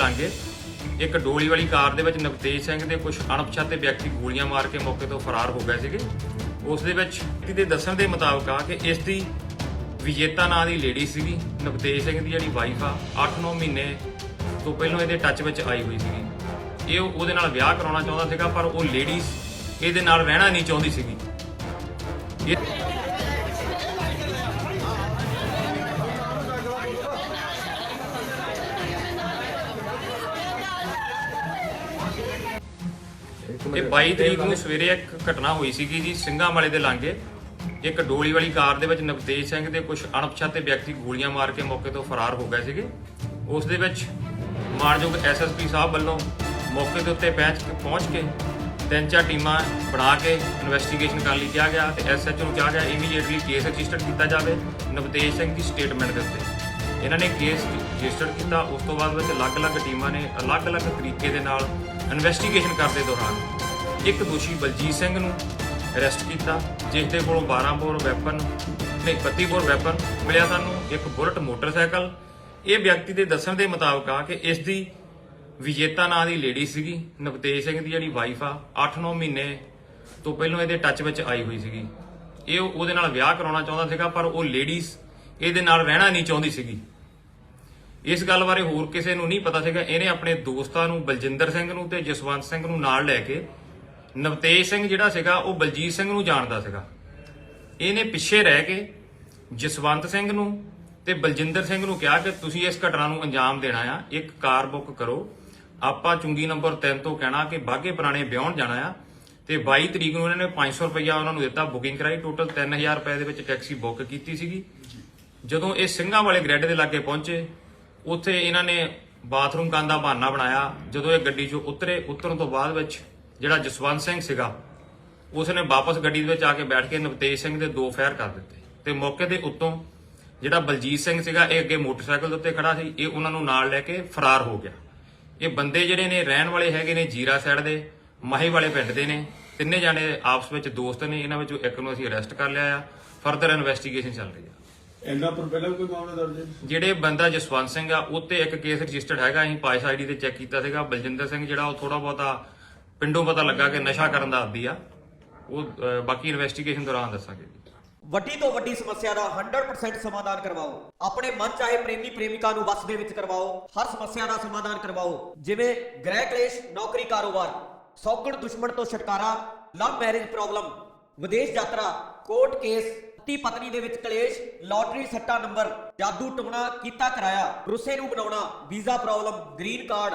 ਲਾਂਗੇ। ਇੱਕ ਡੋਲੀ ਵਾਲੀ ਕਾਰ ਦੇ ਵਿੱਚ ਨਵਤੇਜ ਸਿੰਘ ਦੇ ਕੁਝ ਅਣਪਛਾਤੇ ਵਿਅਕਤੀ ਗੋਲੀਆਂ ਮਾਰ ਕੇ ਮੌਕੇ ਤੋਂ ਫਰਾਰ ਹੋ ਗਏ ਸੀਗੇ। ਉਸ ਦੇ ਵਿੱਚ ਕਿਤੇ ਦੱਸਣ ਦੇ ਮੁਤਾਬਕ ਆ ਕਿ ਇਸ ਦੀ ਵਿਜੇਤਾ ਨਾਂ ਦੀ ਲੇਡੀ ਸੀਗੀ। ਨਵਤੇਜ ਸਿੰਘ ਦੀ ਜਿਹੜੀ ਵਾਈਫ ਆ 8-9 ਮਹੀਨੇ ਤੋਂ ਪਹਿਲਾਂ ਇਹਦੇ ਟੱਚ ਵਿੱਚ ਆਈ ਹੋਈ ਸੀਗੀ। ਇਹ ਉਹਦੇ ਨਾਲ ਵਿਆਹ ਕਰਾਉਣਾ ਚਾਹੁੰਦਾ ਸੀਗਾ, ਪਰ ਉਹ ਲੇਡੀਜ਼ ਇਹਦੇ ਨਾਲ ਰਹਿਣਾ ਨਹੀਂ ਚਾਹੁੰਦੀ ਸੀਗੀ। ਇਹ ਇਹ 22 ਤਰੀਕ ਨੂੰ ਸਵੇਰੇ ਇੱਕ ਘਟਨਾ ਹੋਈ ਸੀਗੀ ਜੀ ਸਿੰਘਾਂ ਵਾਲੇ ਦੇ ਲਾਂਗੇ ਇੱਕ ਡੋਲੀ ਵਾਲੀ ਕਾਰ ਦੇ ਵਿੱਚ ਨਵਤੇਜ ਸਿੰਘ ਦੇ ਕੁਝ ਅਣਪਛਾਤੇ ਵਿਅਕਤੀ ਗੋਲੀਆਂ ਮਾਰ ਕੇ ਮੌਕੇ ਤੋਂ ਫਰਾਰ ਹੋ ਗਏ ਸੀਗੇ। ਉਸ ਦੇ ਵਿੱਚ ਮਾਨਯੋਗ ਐਸਐਸਪੀ ਸਾਹਿਬ ਵੱਲੋਂ ਮੌਕੇ ਦੇ ਉੱਤੇ ਪਹੁੰਚ ਕੇ ਪਹੁੰਚ ਕੇ ਤਿੰਨ ਚਾਰ ਟੀਮਾਂ ਬਣਾ ਕੇ ਇਨਵੈਸਟੀਗੇਸ਼ਨ ਕਰਨ ਲਈ ਕਿਹਾ ਗਿਆ ਤੇ ਐਸਐਚਓ ਨੂੰ ਕਿਹਾ ਗਿਆ ਇਮੀਡੀਏਟਲੀ ਕੇਸ ਰਜਿਸਟਰ ਕੀਤਾ ਜਾਵੇ ਨਵਤੇਜ ਸਿੰਘ ਦੀ ਸਟੇਟਮੈਂਟ ਦੇ ਉੱਤੇ। ਇਹਨਾਂ ਨੇ ਕੇਸ ਰਜਿਸਟਰ ਕੀਤਾ, ਉਸ ਤੋਂ ਬਾਅਦ ਵਿੱਚ ਅਲੱਗ-ਅਲੱਗ ਟੀਮਾਂ ਨੇ ਅਲੱਗ-ਅਲੱਗ ਤਰੀਕੇ ਦੇ ਨਾਲ ਇਨਵੈਸਟੀਗੇਸ਼ਨ ਕਰਦੇ ਦੌਰਾਨ ਇੱਕ ਦੋਸ਼ੀ ਬਲਜੀਤ ਸਿੰਘ ਨੂੰ ਅਰੈਸਟ ਕੀਤਾ, ਜਿਸ ਦੇ ਕੋਲੋਂ 12 ਬੋਰ ਵੈਪਨ ਨਹੀਂ 32 ਬੋਰ ਵੈਪਨ ਮਿਲਿਆ ਸਾਨੂੰ, ਇੱਕ ਬੁਲਟ ਮੋਟਰਸਾਈਕਲ। ਇਹ ਵਿਅਕਤੀ ਦੇ ਦੱਸਣ ਦੇ ਮੁਤਾਬਕ ਆ ਕਿ ਇਸ ਦੀ ਵਿਜੇਤਾ ਨਾਂ ਦੀ ਲੇਡੀ ਸੀਗੀ, ਨਵਤੇਜ ਸਿੰਘ ਦੀ ਜਿਹੜੀ ਵਾਈਫ ਆ 8-9 ਮਹੀਨੇ ਤੋਂ ਪਹਿਲਾਂ ਇਹਦੇ ਟੱਚ ਵਿੱਚ ਆਈ ਹੋਈ ਸੀਗੀ। ਇਹ ਉਹਦੇ ਨਾਲ ਵਿਆਹ ਕਰਾਉਣਾ ਚਾਹੁੰਦਾ ਸੀਗਾ, ਪਰ ਉਹ ਲੇਡੀਜ਼ ਇਹਦੇ ਨਾਲ ਰਹਿਣਾ ਨਹੀਂ ਚਾਹੁੰਦੀ ਸੀਗੀ। ਇਸ ਗੱਲ ਬਾਰੇ ਹੋਰ ਕਿਸੇ ਨੂੰ ਨਹੀਂ ਪਤਾ ਸੀਗਾ। ਇਹਨੇ ਆਪਣੇ ਦੋਸਤਾਂ ਨੂੰ, ਬਲਜਿੰਦਰ ਸਿੰਘ ਨੂੰ ਤੇ ਜਸਵੰਤ ਸਿੰਘ ਨੂੰ ਨਾਲ ਲੈ ਕੇ ਨਵਤੇਜ ਸਿੰਘ ਜਿਹੜਾ ਸੀਗਾ, ਉਹ ਬਲਜੀਤ ਸਿੰਘ ਨੂੰ ਜਾਣਦਾ ਸੀਗਾ। ਇਹਨੇ ਪਿੱਛੇ ਰਹਿ ਕੇ ਜਸਵੰਤ ਸਿੰਘ ਨੂੰ ਤੇ ਬਲਜਿੰਦਰ ਸਿੰਘ ਨੂੰ ਕਿਹਾ ਕਿ ਤੁਸੀਂ ਇਸ ਘਟਨਾ ਨੂੰ ਅੰਜਾਮ ਦੇਣਾ ਆ, ਇੱਕ ਕਾਰ ਬੁੱਕ ਕਰੋ। ਆਪਾਂ ਚੁੰਗੀ ਨੰਬਰ 3 ਤੋਂ ਕਹਿਣਾ ਕਿ ਬਾਗੇ ਪੁਰਾਣੇ ਵਿਆਹਣ ਜਾਣਾ ਆ ਤੇ 22 ਤਰੀਕ ਨੂੰ ਇਹਨਾਂ ਨੇ 500 ਰੁਪਇਆ ਉਹਨਾਂ ਨੂੰ ਦਿੱਤਾ ਬੁਕਿੰਗ ਕਰਾਈ। ਟੋਟਲ 3000 ਰੁਪਏ ਦੇ ਵਿੱਚ ਟੈਕਸੀ ਬੁੱਕ ਕੀਤੀ ਸੀਗੀ। ਜਦੋਂ ਇਹ ਸਿੰਘਾਂ ਵਾਲੇ ਗ੍ਰੈਡ ਦੇ ਲਾਗੇ ਪਹੁੰਚੇ, ਉੱਥੇ ਇਹਨਾਂ ਨੇ ਬਾਥਰੂਮ ਕਰਨ ਦਾ ਬਹਾਨਾ ਬਣਾਇਆ। ਜਦੋਂ ਇਹ ਗੱਡੀ 'ਚੋਂ ਉਤਰੇ, ਉਤਰਨ ਤੋਂ ਬਾਅਦ ਵਿੱਚ ਜਿਹੜਾ ਜਸਵੰਤ ਸਿੰਘ ਸੀਗਾ ਉਸਨੇ ਵਾਪਸ ਗੱਡੀ ਦੇ ਵਿੱਚ ਆ ਕੇ ਬੈਠ ਕੇ ਨਵਤੇਜ ਸਿੰਘ ਦੇ ਦੋ ਫਾਇਰ ਕਰ ਦਿੱਤੇ। ਤੇ ਮੌਕੇ ਦੇ ਉੱਤੋਂ ਜਿਹੜਾ ਬਲਜੀਤ ਸਿੰਘ ਸੀਗਾ ਇਹ ਅੱਗੇ ਮੋਟਰਸਾਈਕਲ ਦੇ ਉੱਤੇ ਖੜਾ ਸੀ ਇਹ ਉਹਨਾਂ ਨੂੰ ਨਾਲ ਲੈ ਕੇ ਫਰਾਰ ਹੋ ਗਿਆ। ਇਹ ਬੰਦੇ ਜਿਹੜੇ ਨੇ ਰਹਿਣ ਵਾਲੇ ਹੈਗੇ ਨੇ ਜੀਰਾ ਸਾਈਡ ਦੇ ਮਾਹੀ ਵਾਲੇ ਪਿੰਡ ਦੇ ਨੇ। ਤਿੰਨੇ ਜਾਣੇ ਆਪਸ ਵਿੱਚ ਦੋਸਤ ਨੇ ਇਹਨਾਂ ਵਿੱਚੋਂ ਇੱਕ ਨੂੰ ਅਸੀਂ ਅਰੈਸਟ ਕਰ ਲਿਆ ਆ। ਫਰਦਰ ਇਨਵੈਸਟੀਗੇਸ਼ਨ ਚੱਲ ਰਹੀ ਆ। ਇਹਨਾਂ ਪਰ ਪਹਿਲਾਂ ਕੋਈ ਮਾਮਲਾ ਦਰਜ ਹੈ? ਜਿਹੜੇ ਬੰਦਾ ਜਸਵੰਤ ਸਿੰਘ ਆ ਉਹ ਤੇ ਇੱਕ ਕੇਸ ਰਜਿਸਟਰਡ ਹੈਗਾ ਅਸੀਂ ਪਾਇਸ ਆਈਡੀ ਤੇ ਚੈੱਕ ਕੀਤਾ ਸੀਗਾ। ਬਲਜਿੰਦਰ ਸਿੰਘ ਜਿਹੜਾ ਉਹ ਥੋੜਾ ਬਹੁਤਾ ਪਿੰਡੋਂ ਪਤਾ ਲੱਗਾ ਕਿ ਨਸ਼ਾ ਕਰਨ ਦਾ ਆਦੀ ਆ। ਉਹ ਬਾਕੀ ਇਨਵੈਸਟੀਗੇਸ਼ਨ ਦੌਰਾਨ ਦੱਸਾਂਗੇ ਵੱਡੀ ਤੋਂ ਵੱਡੀ ਸਮੱਸਿਆ ਦਾ 100% ਸਮਾਧਾਨ ਕਰਵਾਓ। ਆਪਣੇ ਮਨ ਚਾਹੇ ਪ੍ਰੇਮੀ ਪ੍ਰੇਮਿਕਾ ਨੂੰ ਵਸ ਦੇ ਵਿੱਚ ਕਰਵਾਓ। ਹਰ ਸਮੱਸਿਆ ਦਾ ਸਮਾਧਾਨ ਕਰਵਾਓ। ਜਿਵੇਂ ਗ੍ਰਹਿ ਕਲੇਸ਼, ਨੌਕਰੀ ਕਾਰੋਬਾਰ, ਸੌਗਣ ਦੁਸ਼ਮਣ ਤੋਂ ਛੁਟਕਾਰਾ, ਲਵ ਮੈਰਿਜ ਪ੍ਰੋਬਲਮ, ਵਿਦੇਸ਼ ਯਾਤਰਾ, ਕੋਰਟ ਕੇਸ, ਪਤੀ ਪਤਨੀ ਦੇ ਵਿੱਚ ਕਲੇਸ਼, ਲਾਟਰੀ ਸੱਟਾ ਨੰਬਰ, ਜਾਦੂ ਟੋਣਾ ਕੀਤਾ ਕਰਾਇਆ, ਰੁੱਸੇ ਨੂੰ ਬਣਾਉਣਾ, ਵੀਜ਼ਾ ਪ੍ਰੋਬਲਮ, ਗ੍ਰੀਨ ਕਾਰਡ